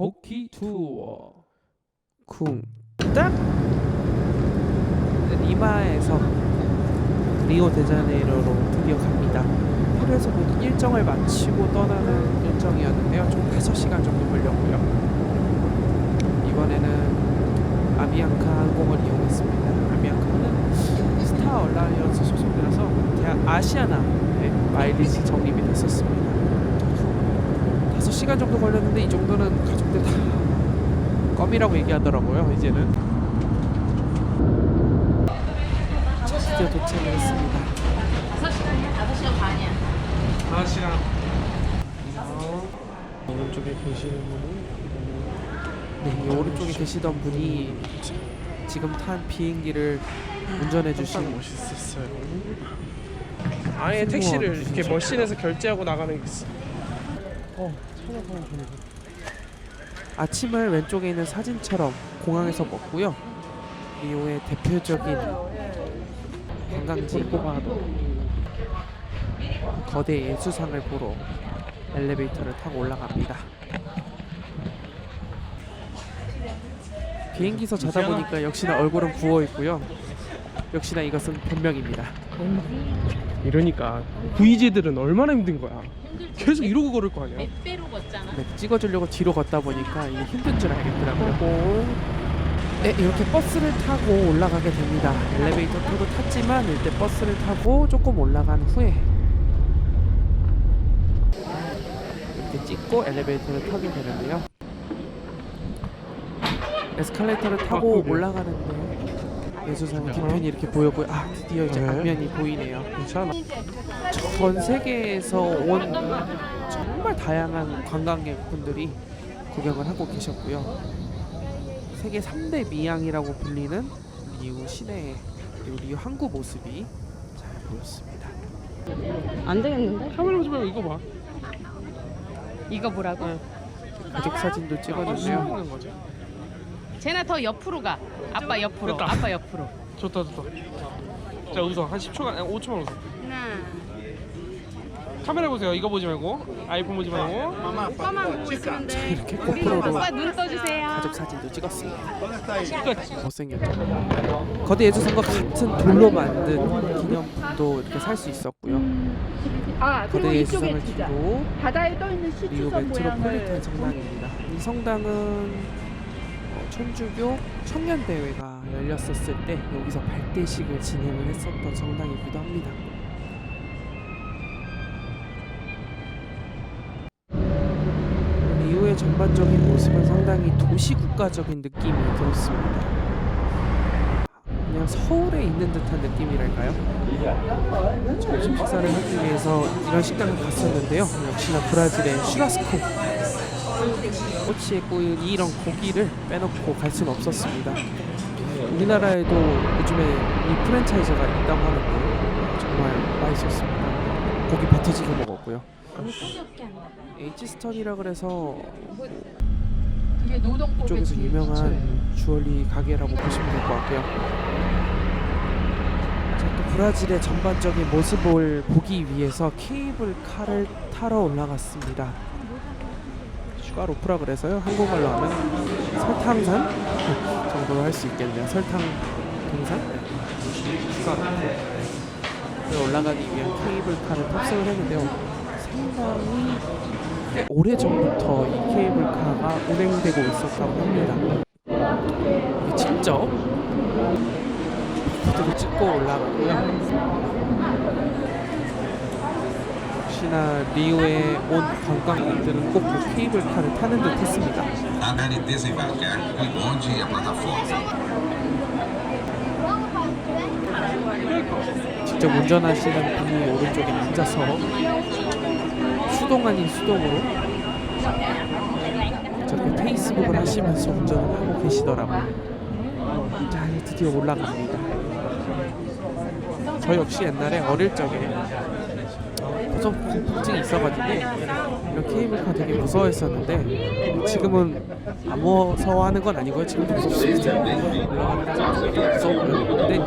복귀 투어 쿵딱 리마에서 리오 데자네이로로 드디어 갑니다. 하루에서 모든 일정을 마치고 떠나는 일정이었는데요. 총 5시간 정도 걸렸고요. 이번에는 아비앙카 항공을 이용했습니다. 아비앙카는 스타 얼라이언스 소속이라서 대한 아시아나에 마일리지 적립이 됐었습니다. 5시간 정도 걸렸는데 이 정도는 가족들 다 껌이라고 얘기하더라고요. 이제는 자, 드디어 도착을 했습니다. 5시간이야? 5시간 반이야. 4시간 오른쪽에 계시는 분이 네, 이 오른쪽에 계시던 분이 지- 지금 탄 비행기를 운전해 주신 멋있었어요. 아예 택시를 이렇게. 머신에서 결제하고 나가는 게 있어. 아침을 왼쪽에 있는 사진처럼 공항에서 먹고요. 리오의 대표적인 관광지 거대 예수상을 보러 엘리베이터를 타고 올라갑니다. 비행기에서 자다 보니까 역시나 얼굴은 부어 있고요. 역시나 이것은 변명입니다. 이러니까 구이제들은 얼마나 힘든 거야. 계속 이러고 걸을 거 아니야. 몇 배로 걷잖아. 네, 찍어주려고 뒤로 걷다 보니까 이게 힘든 줄 알겠더라고요. 네, 이렇게 버스를 타고 올라가게 됩니다. 엘리베이터 타고 탔지만 일대 버스를 타고 조금 올라간 후에 이렇게 찍고 엘리베이터를 타게 되는데요. 에스컬레이터를 타고. 올라가는데 예수상의 뒤편이 이렇게 보였고요. 아, 드디어 이제 네. 앞면이 보이네요. 괜찮아. 전 세계에서 온 정말 다양한 관광객분들이 구경을 하고 계셨고요. 세계 3대 미양이라고 불리는 리우 시내 그리고 리우 항구 모습이 잘 보였습니다. 안 되겠는데? 카메라 보지 말고 이거 봐. 이거 보라고? 가족 사진도 아, 찍어주세요. 쟤나 더 옆으로 가. 아빠 옆으로. 됐다. 아빠 옆으로. 좋다 좋다. 자 웃어 한 10초간 아니 5초만 웃어. 하나. 카메라 보세요. 이거 보지 말고 아이폰 보지 말고. 오빠만 보고 있으는데. 이렇게 우리 고프로로 오빠 눈 떠주세요. 가족 사진도 찍었습니다. 못생겼죠. 거대 예수상과 같은 돌로 만든 기념품도 이렇게 살 수 있었고요. 아 그리고 거대 이쪽에 뒤로 바다에 떠 있는 시추선 모양을 성당입니다. 이 성당은 어, 천주교 청년 대회가 열렸었을 때 여기서 발대식을 진행을 했었던 성당이기도 합니다. 리우의 전반적인 모습은 상당히 도시 국가적인 느낌이 들었습니다. 그냥 서울에 있는 듯한 느낌이랄까요? 점심 식사를 하기 위해서 이런 식당을 갔었는데요. 역시나 브라질의 슈라스코 꼬치에 꼬인 이런 고기를 빼놓고 갈 수는 없었습니다. 우리나라에도 요즘에 이 프랜차이즈가 있다고 하는데 정말 맛있었습니다. 고기 배 터지게 먹었고요. H스턴이라 그래서 이쪽에서 제 유명한 주얼리 가게라고 보시면 될 것 같고요. 자, 또 브라질의 전반적인 모습을 보기 위해서 케이블카를 타러 올라갔습니다. 슈가 로프라 그래서요. 한국말로 하면 설탕산 정도로 할 수 있겠네요. 설탕 동산? 슈가 로프. 올라가기 위한 케이블카를 탑승을 했는데요. 상당히 꽤 오래 전부터 이 케이블카가 운행되고 있었다고 합니다. 직접 코드를 찍고 올라가고요. 역시나 리우에 온 관광객들은 꼭 그 케이블카를 타는 듯 했습니다. Andare desembarcar o bonde e a plataforma. 직접 운전하시는 분이 오른쪽에 앉아서 수동 아닌 수동으로 저렇게 페이스북을 하시면서 운전을 하고 계시더라고요. 자, 드디어 올라갑니다. 저 역시 옛날에 어릴 적에 고소 공포증이 있어가지고 이런 케이블카 되게 무서워했었는데 지금은 안 무서워하는 건 아니고요. 지금도 무섭습니다. 게 무서운데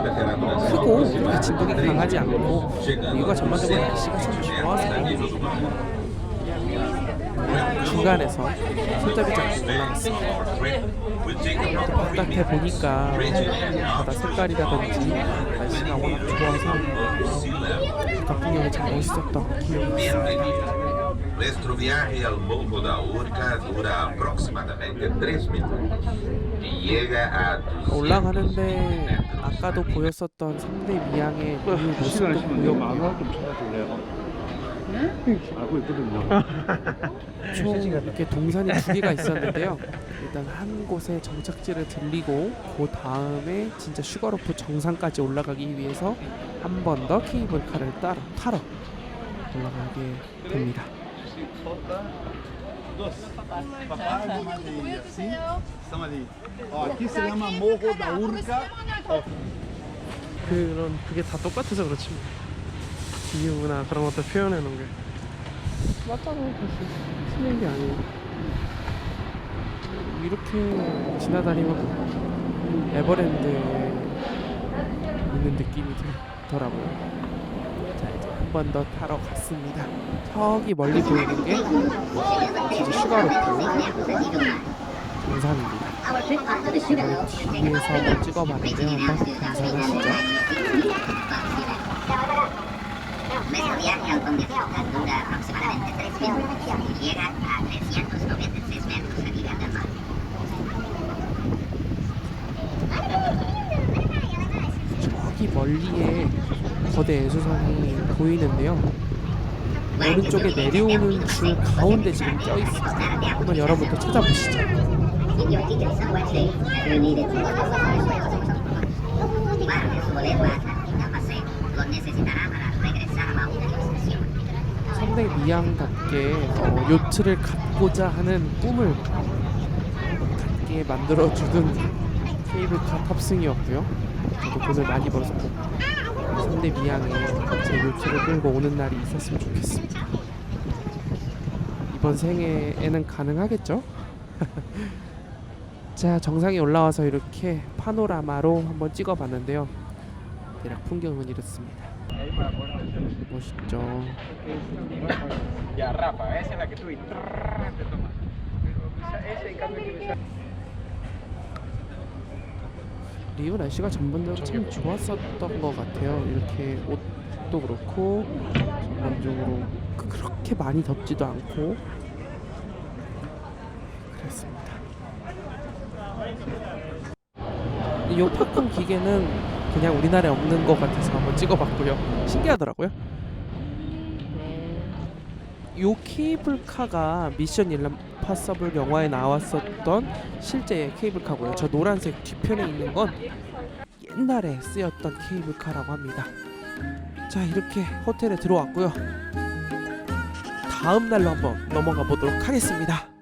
크고 그렇게 진동이 강하지 않고 이유가 전반적으로 날씨가 참 좋아서 중간에서 손잡이 잡고 올라갔습니다. 바깥에 보니까 바다 색깔이라든지 날씨가 워낙 좋아서 바깥 풍경이 참 멋있었던 기억이 있습니다. Nuestro viaje al Golfo da Urca dura aproximadamente tres minutos y llega a 200 올라가는데 아까도 보였었던 상대 미양의 그 모습도 보였고요. 좀 찾아줄래요? 알고 있거든요. 총 이렇게 동산이 두 개가 있었는데요. 일단 한 곳에 정착지를 들리고 그 다음에 진짜 슈가로프 정상까지 올라가기 위해서 한 번 더 케이블카를 따라 타러 올라가게 됩니다. 그런 그게 다 똑같아서 그렇지 뭐. 이유나 그런 것들 표현해 놓은 게 맞잖아 사실 틀린 게 아니고 이렇게 지나다니면 에버랜드에 있는 느낌이 들더라고요. 자 이제 한 번 더 타러 갔습니다. 저기 멀리 보이는 게 진짜 슈가로프 정상입니다. 뒤에서 한번 찍어봤는데요. 한번 감상하시죠. Nuestro viaje al de Ocas dura aproximadamente 3 minutos y llega a 396 metros a nivel del mar. 저기 멀리에 거대 예수선이 보이는데요. 오른쪽에 내려오는 줄 가운데 지금 껴 있습니다. 한번 여러분도 찾아보시죠. 상당히 미양답게 어, 요트를 갖고자 하는 꿈을 갖게 만들어주는 케이블카 탑승이었고요. 저도 돈을 많이 벌어서 꼭 상대 미양에 제 요트를 끌고 오는 날이 있었으면 좋겠습니다. 이번 생애에는 가능하겠죠? 자 정상에 올라와서 이렇게 파노라마로 한번 찍어봤는데요. 대략 풍경은 이렇습니다. 멋있죠. 리우 날씨가 전반적으로 참 좋았었던 것 같아요. 이렇게 옷도 그렇고 전반적으로 그- 그렇게 많이 덥지도 않고 그랬습니다. 이 팝콘 기계는 그냥 우리나라에 없는 것 같아서 한번 찍어봤고요. 신기하더라고요. 요 케이블카가 미션 일럼파서블 영화에 나왔었던 실제 케이블카고요. 저 노란색 뒤편에 있는 건 옛날에 쓰였던 케이블카라고 합니다. 자 이렇게 호텔에 들어왔고요. 다음 날로 한번 넘어가 보도록 하겠습니다.